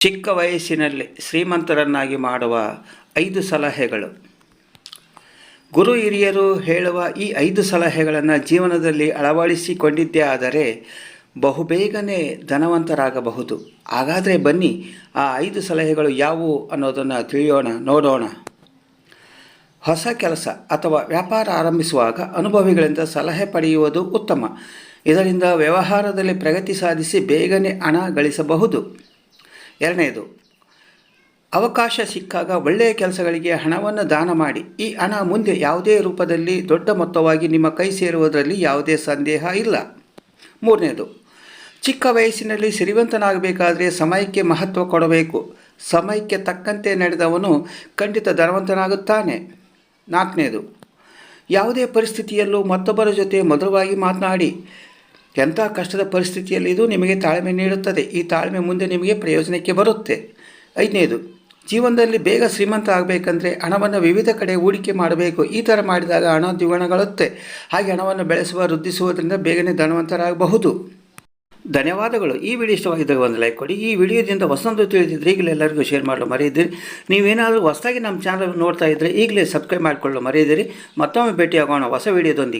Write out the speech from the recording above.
ಚಿಕ್ಕ ವಯಸ್ಸಿನಲ್ಲಿ ಶ್ರೀಮಂತರನ್ನಾಗಿ ಮಾಡುವ ಐದು ಸಲಹೆಗಳು. ಗುರು ಹಿರಿಯರು ಹೇಳುವ ಈ ಐದು ಸಲಹೆಗಳನ್ನು ಜೀವನದಲ್ಲಿ ಅಳವಡಿಸಿಕೊಂಡಿದ್ದೇ ಆದರೆ ಬಹುಬೇಗನೆ ಧನವಂತರಾಗಬಹುದು. ಹಾಗಾದರೆ ಬನ್ನಿ ಆ ಐದು ಸಲಹೆಗಳು ಯಾವುವು ಅನ್ನೋದನ್ನು ತಿಳಿಯೋಣ, ನೋಡೋಣ. ಹೊಸ ಕೆಲಸ ಅಥವಾ ವ್ಯಾಪಾರ ಆರಂಭಿಸುವಾಗ ಅನುಭವಿಗಳಿಂದ ಸಲಹೆ ಪಡೆಯುವುದು ಉತ್ತಮ. ಇದರಿಂದ ವ್ಯವಹಾರದಲ್ಲಿ ಪ್ರಗತಿ ಸಾಧಿಸಿ ಬೇಗನೆ ಹಣ ಗಳಿಸಬಹುದು. ಎರಡನೇದು, ಅವಕಾಶ ಸಿಕ್ಕಾಗ ಒಳ್ಳೆಯ ಕೆಲಸಗಳಿಗೆ ಹಣವನ್ನು ದಾನ ಮಾಡಿ. ಈ ಹಣ ಮುಂದೆ ಯಾವುದೇ ರೂಪದಲ್ಲಿ ದೊಡ್ಡ ಮೊತ್ತವಾಗಿ ನಿಮ್ಮ ಕೈ ಸೇರುವುದರಲ್ಲಿ ಯಾವುದೇ ಸಂದೇಹ ಇಲ್ಲ. ಮೂರನೇದು, ಚಿಕ್ಕ ವಯಸ್ಸಿನಲ್ಲಿ ಸಿರಿವಂತನಾಗಬೇಕಾದರೆ ಸಮಯಕ್ಕೆ ಮಹತ್ವ ಕೊಡಬೇಕು. ಸಮಯಕ್ಕೆ ತಕ್ಕಂತೆ ನಡೆದವನು ಖಂಡಿತ ಧನವಂತನಾಗುತ್ತಾನೆ. ನಾಲ್ಕನೇದು, ಯಾವುದೇ ಪರಿಸ್ಥಿತಿಯಲ್ಲೂ ಮತ್ತೊಬ್ಬರ ಜೊತೆ ಮಧುರವಾಗಿ ಮಾತನಾಡಿ. ಎಂಥ ಕಷ್ಟದ ಪರಿಸ್ಥಿತಿಯಲ್ಲಿ ಇದು ನಿಮಗೆ ತಾಳ್ಮೆ ನೀಡುತ್ತದೆ. ಈ ತಾಳ್ಮೆ ಮುಂದೆ ನಿಮಗೆ ಪ್ರಯೋಜನಕ್ಕೆ ಬರುತ್ತೆ. ಐದನೇದು, ಜೀವನದಲ್ಲಿ ಬೇಗ ಶ್ರೀಮಂತ ಆಗಬೇಕಂದ್ರೆ ಹಣವನ್ನು ವಿವಿಧ ಕಡೆ ಹೂಡಿಕೆ ಮಾಡಬೇಕು. ಈ ಥರ ಮಾಡಿದಾಗ ಹಣ ದ್ವಿಗುಣಗೊಳ್ಳುತ್ತೆ ಹಾಗೆ ಹಣವನ್ನು ಬೆಳೆಸುವ, ವೃದ್ಧಿಸುವುದರಿಂದ ಬೇಗನೆ ಧನವಂತರಾಗಬಹುದು. ಧನ್ಯವಾದಗಳು. ಈ ವಿಡಿಯೋ ಇಷ್ಟವಾಗಿದ್ದಾಗ ಒಂದು ಲೈಕ್ ಕೊಡಿ. ಈ ವಿಡಿಯೋದಿಂದ ಹೊಸದು ತಿಳಿದಿದ್ದರೆ ಈಗಲೇ ಎಲ್ಲರಿಗೂ ಶೇರ್ ಮಾಡಲು ಮರೆಯದಿರಿ. ನೀವೇನಾದರೂ ಹೊಸದಾಗಿ ನಮ್ಮ ಚಾನಲ್ ನೋಡ್ತಾ ಇದ್ದರೆ ಈಗಲೇ ಸಬ್ಸ್ಕ್ರೈಬ್ ಮಾಡಿಕೊಳ್ಳಲು ಮರೆಯದಿರಿ. ಮತ್ತೊಮ್ಮೆ ಭೇಟಿಯಾಗೋಣ ಹೊಸ ವಿಡಿಯೋದೊಂದಿಗೆ.